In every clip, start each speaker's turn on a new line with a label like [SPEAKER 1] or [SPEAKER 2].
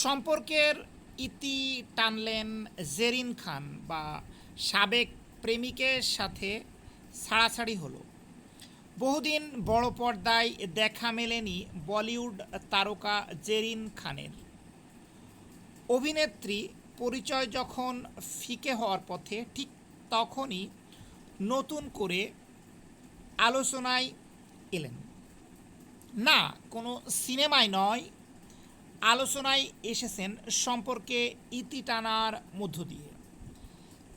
[SPEAKER 1] সম্পর্কের ইতি টানলেন জেরিন খান বা সাবেক প্রেমিকের সাথে ছাড়াছাড়ি হলো। বহুদিন বড় পর্দায় দেখা মেলেনি বলিউড তারকা জেরিন খানের। অভিনেত্রী পরিচয় যখন ফিকে হওয়ার পথে ঠিক তখনই নতুন করে আলোচনায় এলেন। না, কোনো সিনেমায় নয় আলোচনায় এসেছেন সম্পর্কে ইতি টানার মধ্য দিয়ে।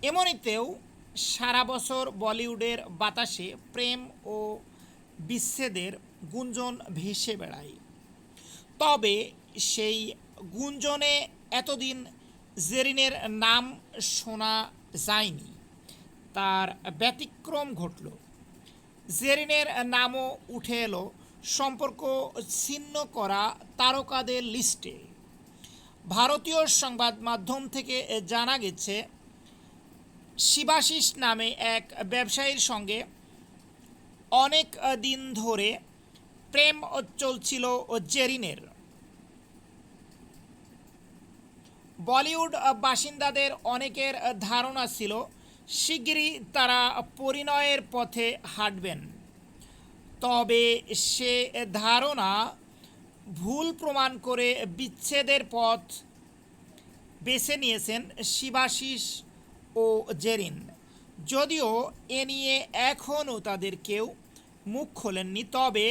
[SPEAKER 1] এমনিতেও সারা বছর বলিউডের বাতাসে প্রেম ও বিচ্ছেদের গুঞ্জন ভেসে বেড়ায়। তবে সেই গুঞ্জনে এতদিন জেরিনের নাম শোনা যায়নি, তার ব্যতিক্রম ঘটল। জেরিনের নামও উঠে এলো সম্পর্ক ছিন্ন করা তারকাদের লিস্টে। ভারতীয় সংবাদ মাধ্যম থেকে জানা গেছে, শিবাশিস নামে এক ব্যবসায়ীর সঙ্গে অনেক দিন ধরে প্রেম চলছিল জেরিনের। বলিউড বাসিন্দাদের অনেকের ধারণা ছিল, শিগগিরই তারা পরিণয়ের পথে হাঁটবেন। তবে সে ধারণা ভুল প্রমাণ করে বিচ্ছেদের পথ বেছে নিয়েছেন শিবাশিস ও জেরিন। যদিও এ নিয়ে এখনও তাদের কেউ মুখ খোলেননি, তবে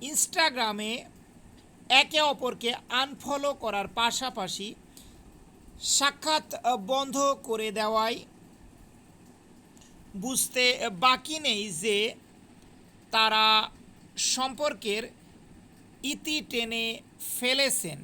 [SPEAKER 1] ইনস্টাগ্রামে একে অপরকে আনফলো করার পাশাপাশি সাক্ষাৎ বন্ধ করে দেওয়ায় বুঝতে বাকি নেই যে তারা সম্পর্কের ইতি টেনে ফেলেছেন।